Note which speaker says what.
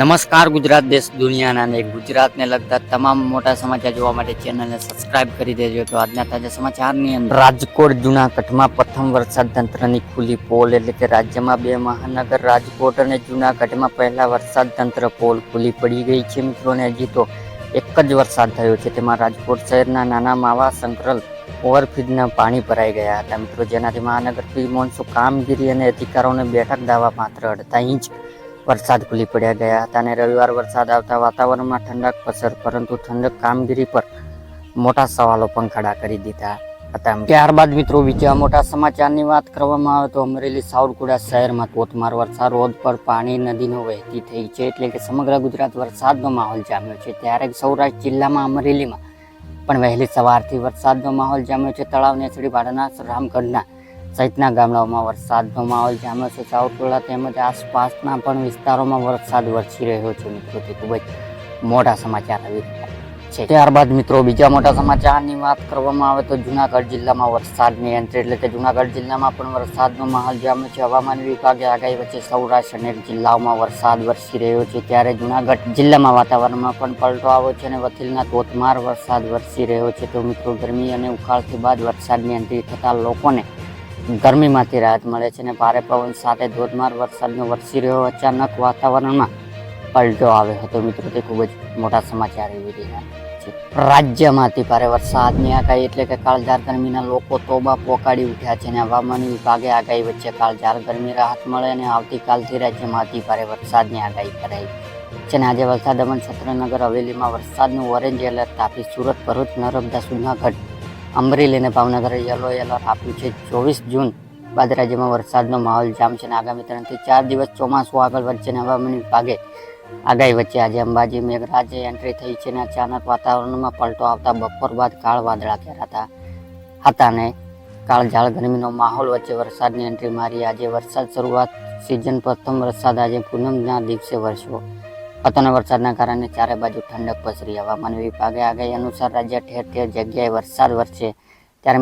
Speaker 1: નમસ્કાર ગુજરાત દેશ દુનિયાના અને ગુજરાતને લગતા તમામ મોટા સમાચાર જોવા માટે ચેનલને સબસ્ક્રાઇબ કરી દેજો તો આજના તાજા સમાચારની અંદર રાજકોટ જૂનાગઢમાં પ્રથમ વરસાદ તંત્રની ખુલ્લી પોલ એટલે કે રાજ્યમાં બે મહાનગર રાજકોટ અને જૂનાગઢમાં પહેલા વરસાદ તંત્ર પોલ ખુલ્લી પડી ગઈ છે મિત્રોને હજી તો એક જ વરસાદ થયો છે. તેમાં રાજકોટ શહેરના નાના માવા સંકરલ ઓવરફીડના પાણી ભરાઈ ગયા હતા. મિત્રો, જેનાથી મહાનગર ફ્રી મોન્સૂન કામગીરી અને અધિકારોને બેઠક દાવા માત્ર અડધા ઇંચ વરસાદ ખુલી પડ્યા ગયા હતા અને રવિવાર વરસાદ આવતા વાતાવરણમાં ઠંડક પસર, પરંતુ ઠંડક કામગીરી પર મોટા સવાલો પણ ખડા કરી દીધા હતા. ત્યારબાદ મિત્રો બીજા મોટા સમાચારની વાત કરવામાં આવે તો અમરેલી સાવરકુડા શહેરમાં ધોધમાર વરસાદ, રોડ પર પાણી, નદીનો વહેતી થઈ છે એટલે કે સમગ્ર ગુજરાત વરસાદનો માહોલ જામ્યો છે. ત્યારે સૌરાષ્ટ્ર જિલ્લામાં અમરેલીમાં પણ વહેલી સવારથી વરસાદનો માહોલ જામ્યો છે. તળાવ નેસડી ભાડાના રામગઢના સહિતના ગામડાઓમાં વરસાદનો માહોલ જામ્યો છે સાવરકુડા તેમજ આસપાસના પણ વિસ્તારોમાં વરસાદ વરસી રહ્યો છે મિત્રો. તે ખૂબ જ મોટા સમાચાર આવી છે. ત્યારબાદ મિત્રો બીજા મોટા સમાચારની વાત કરવામાં આવે તો જુનાગઢ જિલ્લામાં વરસાદની એન્ટ્રી એટલે કે જુનાગઢ જિલ્લામાં પણ વરસાદનો માહોલ જામ્યો છે હવામાન વિભાગે આગાહી વચ્ચે સૌરાષ્ટ્ર અનેક જિલ્લાઓમાં વરસાદ વરસી રહ્યો છે. ત્યારે જુનાગઢ જિલ્લામાં વાતાવરણમાં પણ પલટો આવ્યો છે અને વથીલના ધોધમાર વરસાદ વરસી રહ્યો છે. તો મિત્રો ગરમી અને ઉકાળથી બાદ વરસાદની એન્ટ્રી થતાં લોકોને ગરમીમાંથી રાહત મળે છે અને ભારે પવન સાથે ધોધમાર વરસાદનો વરસી રહ્યો અચાનક વાતાવરણમાં પલટો આવ્યો હતો. મિત્રો, તે ખૂબ જ મોટા સમાચાર એવી રહ્યા છે. રાજ્યમાંથી ભારે વરસાદની આગાહી એટલે કે કાળઝાર ગરમીના લોકો તોબા પોકાડી ઉઠ્યા છે અને હવામાન વિભાગે આગાહી વચ્ચે કાળઝાર ગરમી રાહત મળે અને આવતીકાલથી રાજ્યમાંથી ભારે વરસાદની આગાહી કરાઈ છે અને આજે વલસાડ દમણ, છત્રનગર, હવેલીમાં વરસાદનું ઓરેન્જ એલર્ટ આપી સુરત, ભરૂચ, નર્મદા જૂનાગઢ અમરેલી અને ભાવનગર યલો એલર્ટ આપ્યું છે. ચોવીસ જૂન બાદ રાજ્યમાં વરસાદનો માહોલ જામશે અને આગામી ત્રણથી ચાર દિવસ ચોમાસું આગળ વધશે અને હવામાન વિભાગે આગાહી વચ્ચે આજે અંબાજી મેઘરાજે એન્ટ્રી થઈ છે અને અચાનક વાતાવરણમાં પલટો આવતા બપોર બાદ કાળ વાદળા ઘેરાતા હતા અને કાળઝાળ ગરમીનો માહોલ વચ્ચે વરસાદની એન્ટ્રી મારી. આજે વરસાદ શરૂઆત સિઝન પ્રથમ વરસાદ આજે પૂનમના દિવસે વરસ્યો. હતો વરસાદના કારણે ચારે બાજુ ઠંડક પસરી, હવામાન વિભાગે આગાહી અનુસાર રાજ્ય ઠેર ઠેર જગ્યાએ વરસાદ વરસે. ત્યારે